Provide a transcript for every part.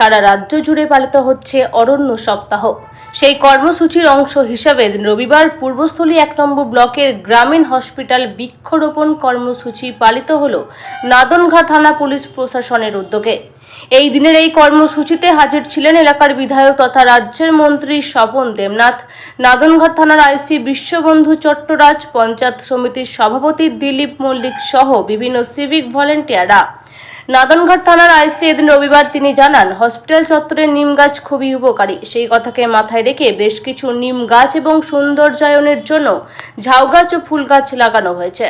সারা রাজ্য জুড়ে পালিত হচ্ছে অরণ্য সপ্তাহ। সেই কর্মসূচির অংশ হিসাবে রবিবার পূর্বস্থলী এক নম্বর ব্লকের গ্রামীণ হসপিটাল বৃক্ষরোপণ কর্মসূচি পালিত হল নাদনঘাট থানা পুলিশ প্রশাসনের উদ্যোগে। এই দিনের এই কর্মসূচিতে হাজির ছিলেন এলাকার বিধায়ক তথা রাজ্যের মন্ত্রী স্বপন দেবনাথ, নাদনঘাট থানার আইসি বিশ্ববন্ধু চট্টরাজ, পঞ্চায়েত সমিতির সভাপতি দিলীপ মল্লিক সহ বিভিন্ন সিভিক ভলেন্টিয়াররা। নাদনঘাট থানার আইসি এদিন রবিবার তিনি জানান, হসপিটাল চত্বরে নিম গাছ খুবই উপকারী। সেই কথাকে মাথায় রেখে বেশ কিছু নিম গাছ এবং সৌন্দর্যায়নের জন্য ঝাউ গাছ ও ফুল গাছ লাগানো হয়েছে।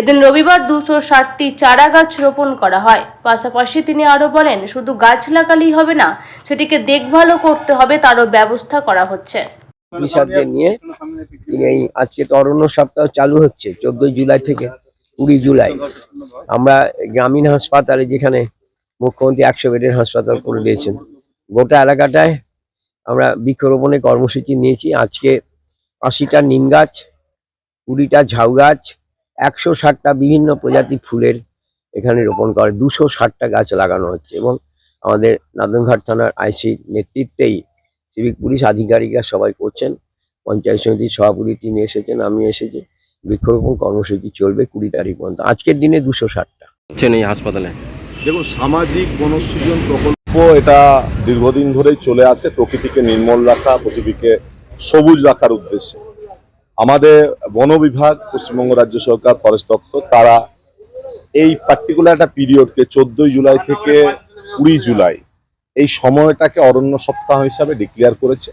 এদিন রবিবার দুশো ষাটটি চারা গাছ রোপণ করা হয়। পাশাপাশি তিনি আরও বলেন, শুধু গাছ লাগালেই হবে না, সেটিকে দেখভালও করতে হবে, তারও ব্যবস্থা করা হচ্ছে। নিয়ে আজকে অরণ্য সপ্তাহ চালু হচ্ছে, চোদ্দই জুলাই থেকে। কুড়ি জুলাই। আমরা গ্রামীণ হাসপাতালে যেখানে মুখ্যমন্ত্রী একশো বেডের হাসপাতাল করে দিয়েছেন গোটা এলাকাটায় আমরা বৃক্ষরোপণের কর্মসূচি নিয়েছি। আজকে আশিটা নিম গাছ কুড়িটা ঝাউ গাছ একশো ষাটটা বিভিন্ন প্রজাতির ফুলের এখানে রোপণ করে দুশো ষাটটা গাছ লাগানো হচ্ছে এবং আমাদের নাদনঘাট থানার আইসির নেতৃত্বেই সিভিক পুলিশ আধিকারিকরা সবাই করছেন। পঞ্চায়েত সমিতির সভাপতি তিনি এসেছেন আমি এসেছি। বৃক্ষরোপণ কর্মসূচি চলবে কুড়ি তারিখ পর্যন্ত? আজকের দিনে দুশো ষাটটা। হচ্ছেন এই হাসপাতালে। দেখুন সামাজিক বনসৃজন প্রকল্প এটা দীর্ঘদিন ধরেই চলে আসে প্রকৃতিকে নির্মল রাখা পৃথিবীকে সবুজ রাখার উদ্দেশ্যে। আমাদের বন বিভাগ পশ্চিমবঙ্গ রাজ্য সরকার ফরেস্ট দপ্তর তারা এই পার্টিকুলার একটা পিরিয়ডকে চোদ্দই জুলাই থেকে কুড়ি জুলাই এই সময়টাকে অরণ্য সপ্তাহ হিসাবে ডিক্লেয়ার করেছে।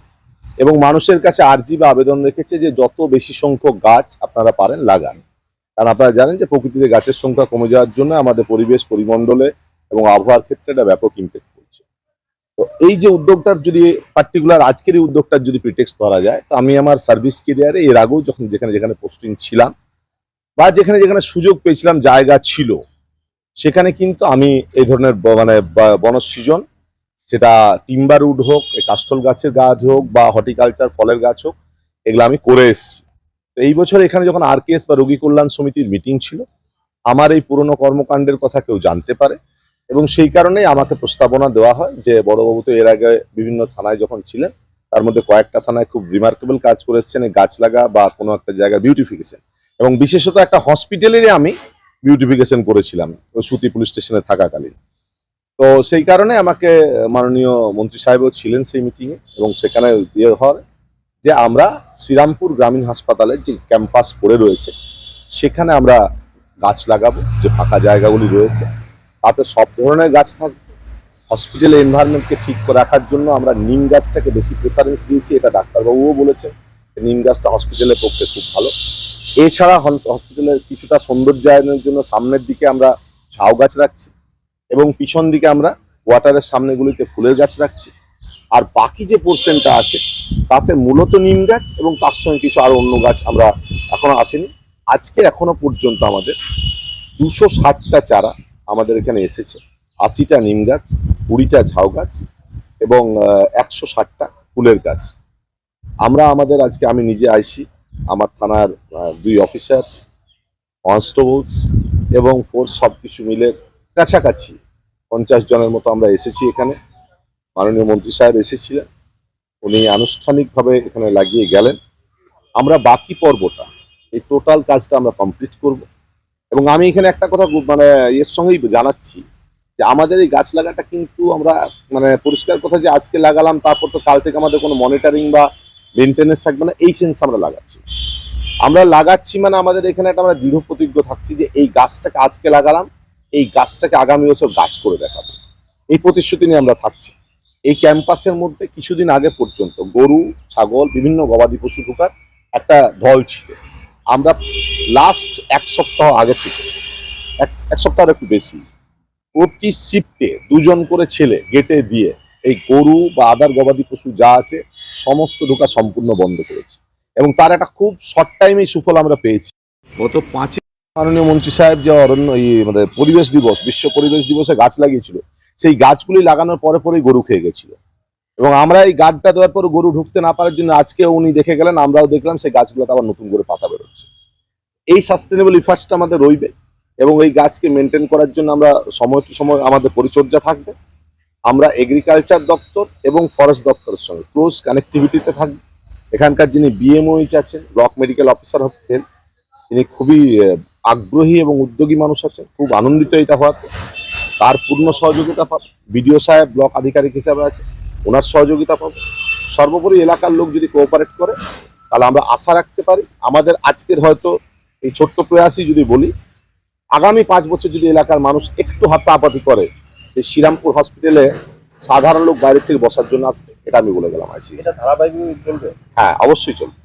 এবং মানুষের কাছে আর্জি বা আবেদন রেখেছে যে যত বেশি সংখ্যক গাছ আপনারা পারেন লাগান। কারণ আপনারা জানেন যে প্রকৃতিতে গাছের সংখ্যা কমে যাওয়ার জন্য আমাদের পরিবেশ পরিমণ্ডলে এবং আবহাওয়ার ক্ষেত্রে এটা ব্যাপক ইম্প্যাক্ট পড়ছে তো এই যে উদ্যোগটার যদি পার্টিকুলার আজকের এই উদ্যোগটার যদি প্রিটেক্স ধরা যায়, তো আমি আমার সার্ভিস কেরিয়ারে এর আগেও যখন যেখানে যেখানে পোস্টিং ছিলাম বা যেখানে যেখানে সুযোগ পেয়েছিলাম, জায়গা ছিল, সেখানে কিন্তু আমি এই ধরনের মানে বনসৃজন সেটা টিম্বার উড হোক কাস্টল গাছের গাছ হোক বা হর্টিকালচার ফলের গাছ হোক, এগুলো আমি করে এসেছি। তো এই বছর এখানে যখন আরকেএস বা রোগী কল্যাণ সমিতির মিটিং ছিল, আমার এই পুরনো কর্মকাণ্ডের কথা কেউ জানতে পারে এবং সেই কারণেই আমাকে প্রস্তাবনা দেওয়া হয় যে, বড়বাবু তো এর আগে বিভিন্ন থানায় যখন ছিলেন, তার মধ্যে কয়েকটা থানায় খুব রিমার্কেবল কাজ করেছেন গাছ লাগা বা কোনো একটা জায়গায় বিউটিফিকেশন এবং বিশেষত একটা হসপিটালেরই আমি বিউটিফিকেশন করেছিলাম, ওই সুতি পুলিশ স্টেশনে থাকাকালীন। তো সেই কারণে আমাকে মাননীয় মন্ত্রী সাহেবও ছিলেন সেই মিটিংয়ে এবং সেখানে ইয়ে হয় যে আমরা শ্রীরামপুর গ্রামীণ হাসপাতালের যে ক্যাম্পাস পড়ে রয়েছে, সেখানে আমরা গাছ লাগাবো, যে ফাঁকা জায়গাগুলি রয়েছে, তাতে সব ধরনের গাছ থাকবে। হসপিটালের এনভায়রনমেন্টকে ঠিক করে রাখার জন্য আমরা নিম গাছটাকে বেশি প্রেফারেন্স দিয়েছি, এটা ডাক্তারবাবুও বলেছেন নিম গাছটা হসপিটালের পক্ষে খুব ভালো। এছাড়া হসপিটালের কিছুটা সৌন্দর্যায়নের জন্য সামনের দিকে আমরা ঝাউ গাছ রাখছি। এবং পিছন দিকে আমরা ওয়াটারের সামনেগুলিতে ফুলের গাছ রাখছি। আর বাকি যে পোর্শনটা আছে, তাতে মূলত নিম গাছ এবং তার সঙ্গে কিছু আরও অন্য গাছ আমরা এখনও আসেনি। আজকে এখনও পর্যন্ত আমাদের দুশো ষাটটা চারা আমাদের এখানে এসেছে। আশিটা নিম গাছ, কুড়িটা ঝাউ গাছ এবং একশো ষাটটা ফুলের গাছ। আমরা আমাদের আজকে, আমি নিজে আইসি, আমার থানার দুই অফিসার্স কনস্টেবলস এবং ফোর্স সব কিছু মিলে কাছাকাছি। পঞ্চাশ জনের মতো আমরা এসেছি এখানে। মাননীয় মন্ত্রী সাহেব এসেছিলেন। উনি আনুষ্ঠানিকভাবে এখানে লাগিয়ে গেলেন। আমরা বাকি পর্বটা, এই টোটাল কাজটা আমরা কমপ্লিট করব। এবং আমি এখানে একটা কথা মানে এর সঙ্গেই জানাচ্ছি যে আমাদের এই গাছ লাগাটা কিন্তু আমরা মানে পরিষ্কার কথা যে আজকে লাগালাম, তারপর তো কাল থেকে আমাদের কোনো মনিটরিং বা মেনটেনেন্স থাকবে না, এই সেন্স আমরা লাগাচ্ছি। আমরা লাগাচ্ছি মানে আমাদের এখানে একটা আমরা দৃঢ় প্রতিজ্ঞ থাকছি যে এই গাছটাকে আজকে লাগালাম এই গাছটাকে আগামী বছর গাছ করে দেখাবো। এই প্রতিশ্রুতি নিয়ে আমরা থাকছি। এই ক্যাম্পাসের মধ্যে কিছুদিন আগে পর্যন্ত গরু, ছাগল, বিভিন্ন গবাদি পশু ঢোকার একটা ঢল ছিল। আমরা লাস্ট এক সপ্তাহ আগে থেকে, এক সপ্তাহ একটু বেশি, প্রতি শিফটে দুজন করে ছেলে গেটে দিয়ে এই গরু বা আদার গবাদি পশু যা আছে সমস্ত ঢোকা সম্পূর্ণ বন্ধ করেছে। এবং তার একটা খুব শর্ট টাইমে সুফল আমরা পেয়েছি। গত পাঁচই মাননীয় মন্ত্রী সাহেব যে অরণ্য, এই আমাদের পরিবেশ দিবস, বিশ্ব পরিবেশ দিবসে গাছ লাগিয়েছিল, সেই গাছগুলি লাগানোর পরে পরেই গরু খেয়ে গেছিল। এবং আমরা এই গাছটা দেওয়ার পর গরু ঢুকতে না পারার জন্য আজকে উনি দেখে গেলেন, আমরাও দেখলাম সেই গাছগুলোতে আবার নতুন করে পাতা বেরোচ্ছে। এই সাস্টেনেবল ইফার্টসটা আমাদের রইবে এবং এই গাছকে মেনটেন করার জন্য আমরা সময় টু সময় আমাদের পরিচর্যা থাকবে। আমরা এগ্রিকালচার দপ্তর এবং ফরেস্ট দপ্তরের সঙ্গে ক্লোজ কানেক্টিভিটিতে থাকবে। এখানকার যিনি বিএমওইচ আছেন block medical officer of health তিনি খুবই আগ্রহী এবং উদ্যোগী মানুষ আছে খুব আনন্দিত এটা হওয়াতে। তার পূর্ণ সহযোগিতা পাবো। বিডিও সাহেব ব্লক আধিকারিক হিসাবে আছে ওনার সহযোগিতা পাবো। সর্বোপরি এলাকার লোক যদি কোঅপারেট করে তাহলে আমরা আশা রাখতে পারি আমাদের আজকের হয়তো এই ছোট্ট প্রয়াসই যদি বলি আগামী পাঁচ বছর যদি এলাকার মানুষ একটু হাতাপাতি করে যে শ্রীরামপুর হসপিটালে সাধারণ লোক বাইরে থেকে বসার জন্য আসবে এটা আমি বলে গেলাম আইসি হ্যাঁ অবশ্যই চলবে।